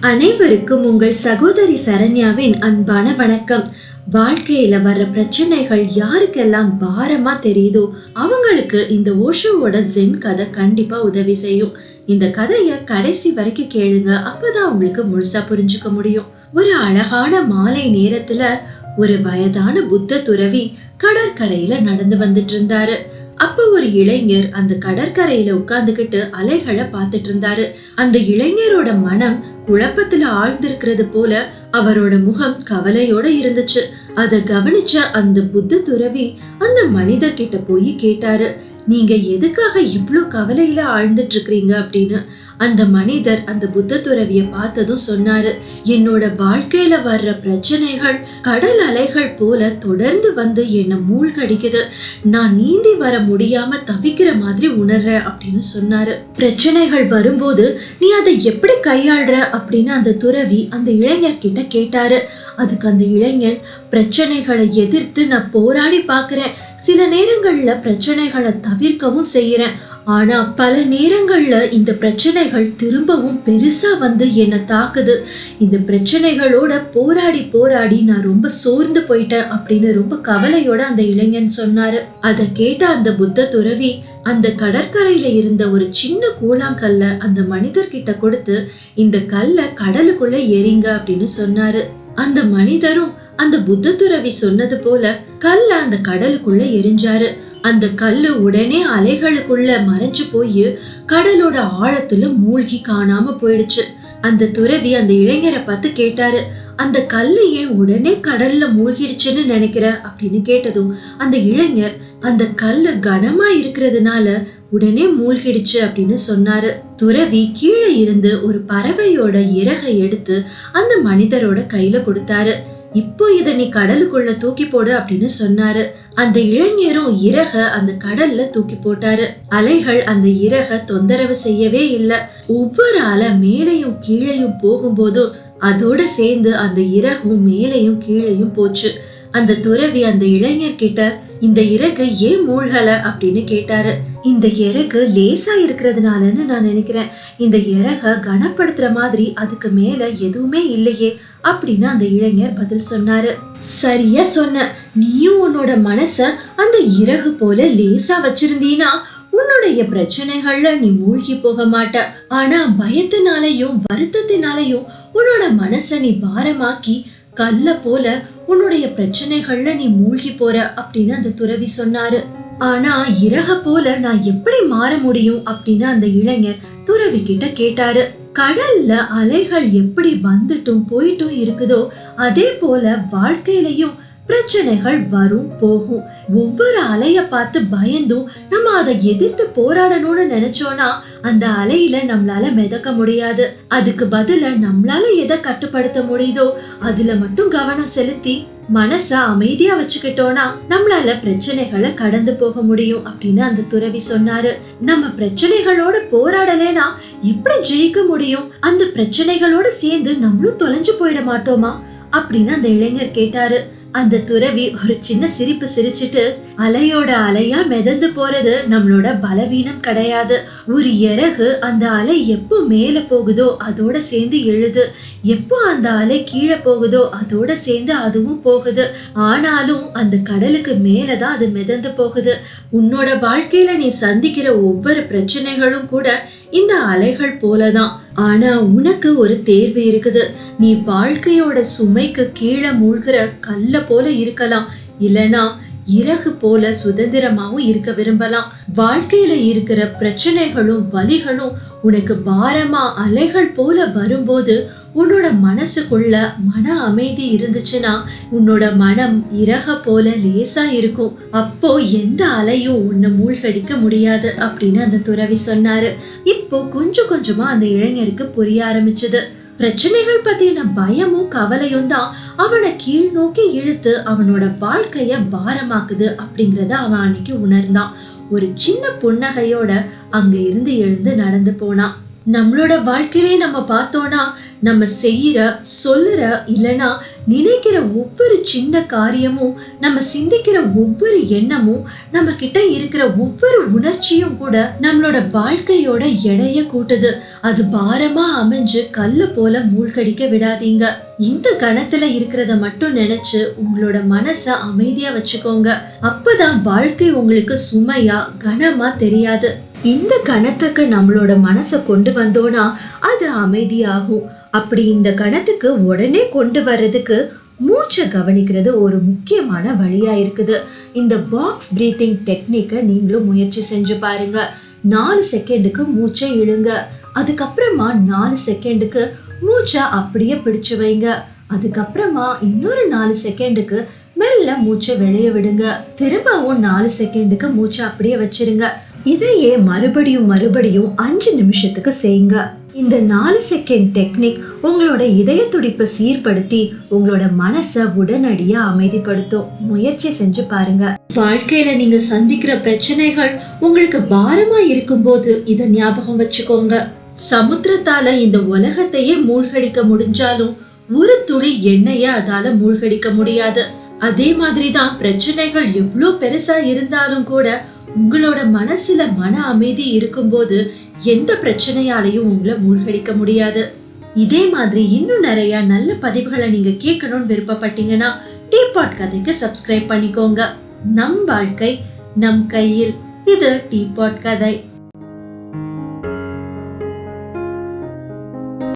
அனைவருக்கும் உங்கள் சகோதரி சரண்யாவின் அன்பான வணக்கம். வாழ்க்கையில வர்ற பிரச்சனைகள் யாருக்கெல்லாம் பாரமா தெரியுதோ அவங்களுக்கு இந்த ஓஷோவோட ஜென் கதை கண்டிப்பா உதவி செய்யும். இந்த கதைய கடைசி வரைக்கும் கேளுங்க அப்பதான் உங்களுக்கு முழுசா புரிஞ்சுக்க முடியும். ஒரு அழகான மாலை நேரத்துல ஒரு வயதான புத்த துறவி கடற்கரையில நடந்து வந்துட்டு இருந்தாரு. அப்ப ஒரு இளைஞர் அந்த கடற்கரையில உட்கார்ந்துகிட்டு அலைகளை பார்த்துட்டு இருந்தாரு. அந்த இளைஞரோட மனம் குழப்பத்துல ஆழ்ந்திருக்கிறது போல அவரோட முகம் கவலையோட இருந்துச்சு. அத கவனிச்ச அந்த புத்த துறவி அந்த மனிதர் கிட்ட போய் கேட்டாரு நீங்க எதுக்காக இவ்ளோ கவலையில ஆழ்ந்துட்டு இருக்கிறீங்க? அப்படின்னு. அந்த மனிதர் அந்த புத்த துறவிய பார்த்ததும் சொன்னாரு என்னோட வாழ்க்கையில வர்ற பிரச்சனைகள் கடல் அலைகள் போல தொடர்ந்து வந்து என்னை மூழ்கடிக்குது. நான் நீந்தி வர முடியாம தவிக்கிற மாதிரி உணர்றேன் அப்படின்னு சொன்னாரு. பிரச்சனைகள் வரும்போது நீ அதை எப்படி கையாளுற? அப்படின்னு அந்த துறவி அந்த இளைஞர் கிட்ட கேட்டாரு. அதுக்கு அந்த இளைஞன் பிரச்சனைகளை எதிர்த்து நான் போராடி பார்க்குறேன். சில நேரங்களில் பிரச்சனைகளை தவிர்க்கவும் செய்கிறேன் ஆனா பல நேரங்கள்ல இந்த பிரச்சனைகள் திரும்பவும் பெருசா வந்து என்னை தாக்குது. இந்த பிரச்சனைகளோட போராடி போராடி நான் ரொம்ப சோர்ந்து போயிட்டேன் அப்படின்னு ரொம்ப கவலையோட அந்த இளைஞன் சொன்னாரு. அதை கேட்ட அந்த புத்த துறவி அந்த கடற்கரையில இருந்த ஒரு சின்ன கூழாங்கல்ல அந்த மனிதர்கிட்ட கொடுத்து இந்த கல்லை கடலுக்குள்ள எறிங்க அப்படின்னு சொன்னாரு. அந்த மனிதரும் அந்த புத்த துறவி சொன்னது போல கல்ல அந்த கடலுக்குள்ள எரிஞ்சாரு. அந்த கல்லு உடனே அலைகளுக்குள்ள மறைஞ்சு போய் கடலோட ஆழத்துல மூழ்கி காணாம போயிடுச்சு. அந்த துறவி அந்த இளைஞரை பார்த்து கேட்டாரு அந்த கல்லு ஏன் உடனே கடல்ல மூழ்கிடுச்சுன்னு நினைக்கிற? அப்படின்னு கேட்டதும் அந்த இளைஞர் அந்த கல்லு கனமா இருக்கிறதுனால உடனே மூழ்கிடுச்சு அப்படின்னு சொன்னாரு. துறவி கீழே இருந்து ஒரு பறவையோட இறகை எடுத்து அந்த மனிதரோட கையில கொடுத்தாரு. இப்போ இதை நீ கடலுக்குள்ள தூக்கி போடு அப்படின்னு சொன்னாரு. அந்த இளைஞரும் இறக அந்த கடல்ல தூக்கி போட்டாரு. அலைகள் அந்த இறக தொந்தரவு செய்யவே இல்ல. ஒவ்வொரு அலை மேலையும் கீழையும் போகும்போதும் அதோட சேர்ந்து அந்த இறகும் மேலையும் கீழையும் போச்சு. அந்த துறவி அந்த இளைஞர் கிட்ட இந்த இறகு ஏன் மூழ்கல? அப்படின்னு கேட்டாரு. இந்த இறகு லேசா இருக்கிறதுனாலன்னு நான் நினைக்கிறேன். இந்த இறக கனப்படுத்துற மாதிரி அதுக்கு மேல எதுவுமே இல்லையே அப்படின்னு அந்த இளைஞர் பதில் சொன்னாரு. சரியா சொன்ன. நீயும் உன்னோட மனச அந்த இறகு போல லேசா வச்சிருந்தீனா உன்னுடைய பிரச்சனைகள்ல நீ மூழ்கி போக மாட்ட. ஆனா பயத்தினாலையும் வருத்தத்தினாலையும் உன்னோட மனச நீ பாரமாக்கி கல்ல போல உன்னுடைய பிரச்சனைகள்ல நீ மூழ்கி போற அப்படின்னு அந்த துறவி சொன்னாரு. ஆனா இறக போல நான் எப்படி மாற முடியும் அப்படின்னு அந்த இளைஞர் துறவி கிட்ட கேட்டாரு. கடல்ல அலைகள் எப்படி வந்துட்டும் போயிட்டும் இருக்குதோ அதே போல வாழ்க்கையிலையும் பிரச்சனைகள் வரும் போகும். ஒவ்வொரு அலைய பார்த்து பயந்தும் நம்ம அதை எதிர்த்து போராடணும்னு நினைச்சோம்னா அந்த அலையில நம்மளால மிதக்க முடியாது. அதுக்கு பதில நம்மளால எதை கட்டுப்படுத்த முடியுதோ அதுல மட்டும் கவனம் செலுத்தி மனச அமைதியா வச்சுக்கிட்டோம்னா நம்மளால பிரச்சனைகளை கடந்து போக முடியும் அப்படின்னு அந்த துறவி சொன்னாரு. நம்ம பிரச்சனைகளோட போராடலைனா எப்படி ஜெயிக்க முடியும்? அந்த பிரச்சனைகளோட சேர்ந்து நம்மளும் தொலைஞ்சு போயிட மாட்டோமா? அப்படின்னு அந்த இளைஞர் கேட்டாரு. அந்த துறவி ஒரு சின்ன சிரிப்பு சிரிச்சிட்டு அலையோட அலையா மிதந்து போறது நம்மளோட பலவீனம் கிடையாது. ஒரு இறகு அந்த அலை எப்போ மேல போகுதோ அதோட சேர்ந்து எழுது. எப்போ அந்த அலை கீழே போகுதோ அதோட சேர்ந்து அதுவும் போகுது. ஆனாலும் அந்த கடலுக்கு மேலதான் அது மிதந்து போகுது. உன்னோட வாழ்க்கையில நீ சந்திக்கிற ஒவ்வொரு பிரச்சனைகளும் கூட இந்த அலைகள் போலதான். ஆனா உனக்கு ஒரு தேர்வு இருக்குது. நீ வாழ்க்கையோட சுமைக்கு கீழே மூழ்கிற கல்ல போல இருக்கலாம். இல்லனா இறகு போல சுதந்திரமாவும் இருக்க விரும்பலாம். வாழ்க்கையில இருக்கிற பிரச்சனைகளும் வலிகளும் உனக்கு பாரமா அலைகள் போல வரும்போது உன்னோட மனசுக்குள்ள மன அமைதி இருந்துச்சுன்னா உன்னோட மனம் இறக போல லேசா இருக்கும். அப்போ எந்த அலையும் உன்னை மூழ்கடிக்க முடியாது அப்படின்னு அந்த துறவி சொன்னாரு. இப்போ கொஞ்சம் கொஞ்சமா அந்த இளைஞருக்கு புரிய ஆரம்பிச்சது. பிரச்சனைகள் பத்தின பயமும் கவலையும் தான் அவனை கீழ் நோக்கி இழுத்து அவனோட வாழ்க்கைய பாரமாக்குது அப்படிங்கறத அவன் அன்னைக்கு உணர்ந்தான். ஒரு சின்ன புன்னகையோட அங்க இருந்து எழுந்து நடந்து போனான் நம்மளோட வாழ்க்கையிலே நம்ம பார்த்தோம்னா நம்ம செய்கிற சொல்லுற இல்லைனா நினைக்கிற ஒவ்வொரு சின்ன காரியமும் நம்ம சிந்திக்கிற ஒவ்வொரு எண்ணமும் நம்ம கிட்ட இருக்கிற ஒவ்வொரு உணர்ச்சியும் கூட நம்மளோட வாழ்க்கையோட எடைய கூட்டுது. அது பாரமா அமைஞ்சு கல்லு போல மூழ்கடிக்க விடாதீங்க. இந்த கணத்துல இருக்கிறத மட்டும் நினைச்சு உங்களோட மனச அமைதியா வச்சுக்கோங்க. அப்பதான் வாழ்க்கை உங்களுக்கு சுமையா கனமா தெரியாது. இந்த கணத்துக்கு நம்மளோட மனசை கொண்டு வந்தோன்னா அது அமைதியாகும். அப்படி இந்த கணத்துக்கு உடனே கொண்டு வர்றதுக்கு மூச்சை கவனிக்கிறது ஒரு முக்கியமான வழியாக இருக்குது. இந்த பாக்ஸ் பிரீத்திங் டெக்னிக்கை நீங்களும் முயற்சி செஞ்சு பாருங்க. நாலு செகண்டுக்கு மூச்சை இழுங்க. அதுக்கப்புறமா நாலு செகண்டுக்கு மூச்சை அப்படியே பிடிச்சு வைங்க. அதுக்கப்புறமா இன்னொரு நாலு செகண்டுக்கு மெல்ல மூச்சை வெளிய விடுங்க. திரும்பவும் நாலு செகண்டுக்கு மூச்சை அப்படியே வச்சிருங்க. இதையே மறுபடியும் மறுபடியும் அஞ்சு நிமிஷத்துக்கு செய்யுங்க. இந்த நாலு செகண்ட் டெக்னிக் உங்களோட இதய துடிப்பை சீர்படுத்தி உங்களோட மனசை உடனடியா அமைதிப்படுத்தும். முயற்சி செஞ்சு பாருங்க. வாழ்க்கையில நீங்க சந்திக்கிற பிரச்சனைகள் உங்களுக்கு பாரமா இருக்கும்போது இதை ஞாபகம் வச்சுக்கோங்க. சமுத்திரத்தால இந்த உலகத்தையே மூழ்கடிக்க முடிஞ்சாலும் ஒரு துளி எண்ணெய அதால மூழ்கடிக்க முடியாது. அதே மாதிரிதான் பிரச்சனைகள் எவ்வளோ பெருசா இருந்தாலும் கூட உங்களோட மனசுல மன அமைதி இருக்கும்போது எந்த பிரச்சனையாலையும் உங்களை மூழ்கடிக்க முடியாது. இதே மாதிரி இன்னும் நிறைய நல்ல பதிவுகளை நீங்க கேட்கணும்னு விருப்பப்பட்டீங்கன்னா டீபாட் கதைக்கு சப்ஸ்கிரைப் பண்ணிக்கோங்க. நம் வாழ்க்கை நம் கையில். இது டீபாட் கதை.